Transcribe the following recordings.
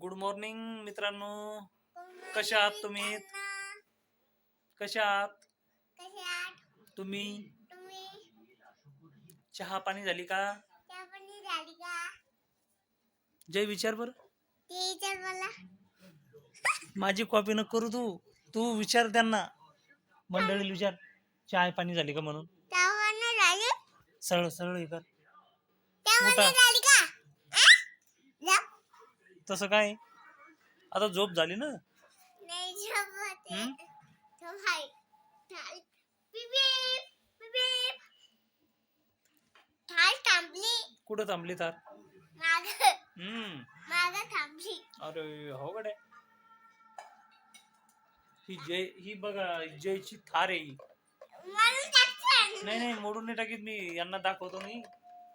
Good morning मित्रांनो. कसे आहात तुम्ही? कसे आहात? तुम्ही? चहा पाणी झाली का? जय विचार बर. माझी कॉपी न करू तू. तू विचार त्यांना. मंडळी विचार. चहा पाणी झाली का म्हणून? सरळ सरळ कर त्यावर मोठा. झाली का आ? जा. तसं काय? आता झोप झाली ना? नाही? झोप. थाल. थाल थांबली. कुठं थांबली तार? माग. हम्म. माग थांबली. अरे हो गड्या. ही जय ही बघा जयची थार आहे ही. म्हणून टाकतो नाही नाही मोडून नाही टाकीत मी. यांना दाखवतो मी.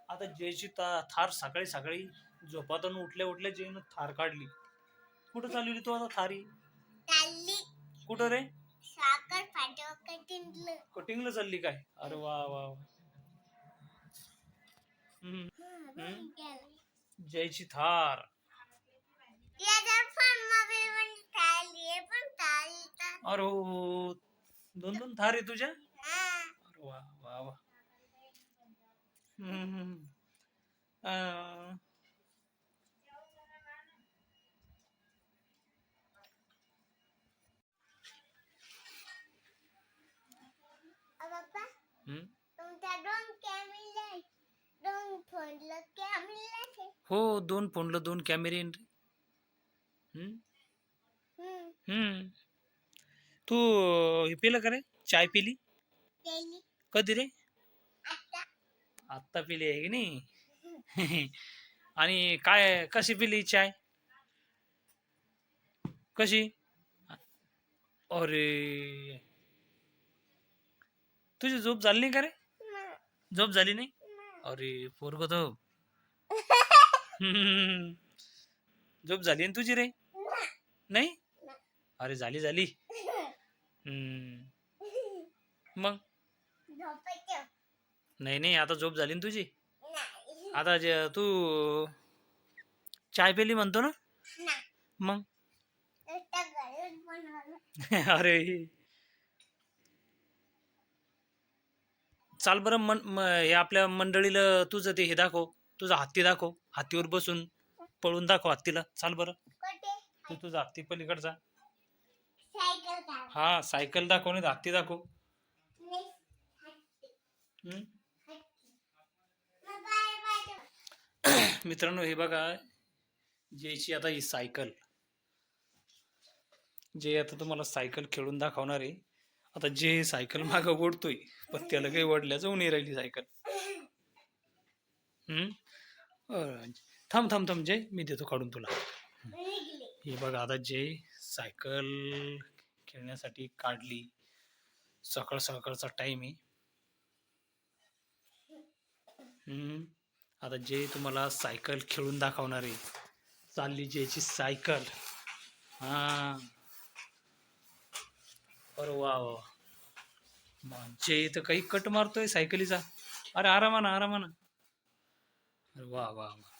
आता जयची थार सकाळी सकाळी झोपातून उठल्या उठल्या जयनं थार काढली. कुठं चालवली तू आता थारी? चालली. कुठं रे? साखर कटिंगलं. कटिंगला चालली काय? अरे वा वा वा. हम्म. हम्म. जयची थार. याच्यावर पण मोबाईल मध्ये चालली हे पण चालतं अरे हो, हो दोन दोन थार आहे तुझ्या? हा. अरे वा वा वा. हम्म, हम्म. अ बाप्पा हम्म. तुमच्या दोन कॅमेरे आहेत. दोन फोनला कॅमेरे आहे. हो दोन फोनला दोन कॅमेरे रे. हम्म? हम्म. हम्म तू हे पिलं का रे? चाय पिली? केली. कधी रे? आता आत्ता पिली आहे की नाही? आणि काय कशी पिली चाय? कशी? अरे. तुझी झोप झाली नाही का रे? झोप झाली नाही? अरे पोरग तो. हम्म. झोप झाली ना तुझी रे? नाही? अरे झाली झाली. मग? नाही नाही आता झोप झाली ना तुझी? आता जे तू चाय पेली म्हणतो ना? मग? अरे. चाल बरं मन हे आपल्या मंडळीला तुझं ते हे दाखव. तुझा हत्ती दाखव. हत्तीवर बसून पळून दाखव हत्तीला. चाल बरं? तू तुझा हत्ती सायकल चालव. हा सायकल दाखव नाही हत्ती दाखव. मित्रांनो हे बघा. जयची आता ही सायकल. जे आता तुम्हाला सायकल खेळून दाखवणार आहे. आता जे सायकल मागं ओढतोय. पण त्याला काही ओढल्याच नाही राहिली सायकल. हम्म? थांब थांब थांब जय. मी देतो काढून तुला. हे बघा आता जय सायकल खेळण्यासाठी काढली. सकाळ सकाळचा टाइम आहे. हम्म. आता जय तुम्हाला सायकल खेळून दाखवणार आहे. चालली जयची सायकल. हा. अरे वा जय तर काही कट मारतोय सायकलीचा. अरे आरामाना आरामाना. अरे वा वा वा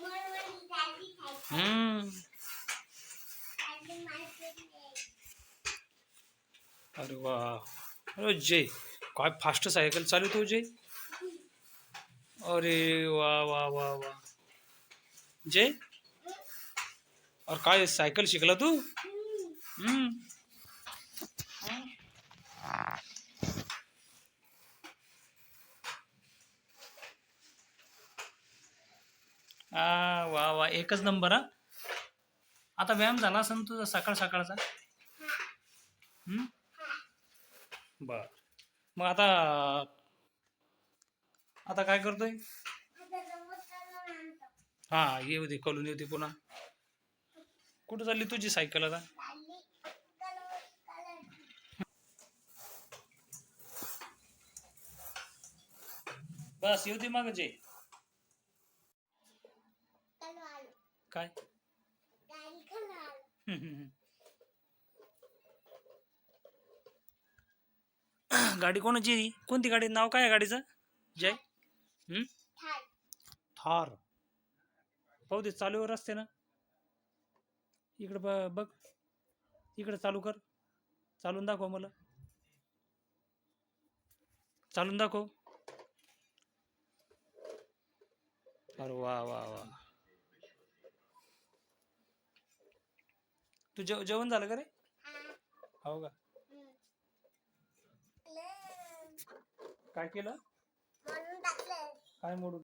मळवली चालली सायकल. हम्म. अरे वा अरे जय काय फास्ट सायकल चालवतो जय अरे वा वा वा वा जय और काय सायकल शिकला तू? हम्म। एकच नंबर हा. आता व्यायाम झाला असं तुझा सकाळ सकाळचा? बर. मग आता आता काय करतोय? हा येऊ दे कलून येऊ दे पुन्हा. कुठं चालली तुझी सायकल आता? बस येऊ दे मग जे काढून आलो. काय? गाडी कोणाची? कोणती गाडी? नाव काय गाडीचं? जय. हम्म. थार. पाहू दे चालूवर असते ना. इकडं बघ. इकडं चालू कर. चालून दाखव मला. चालून दाखव. अरे वा वा वा. तू जेव जेवण झालं का रे? हा. का. काय केलं? काय मोडून?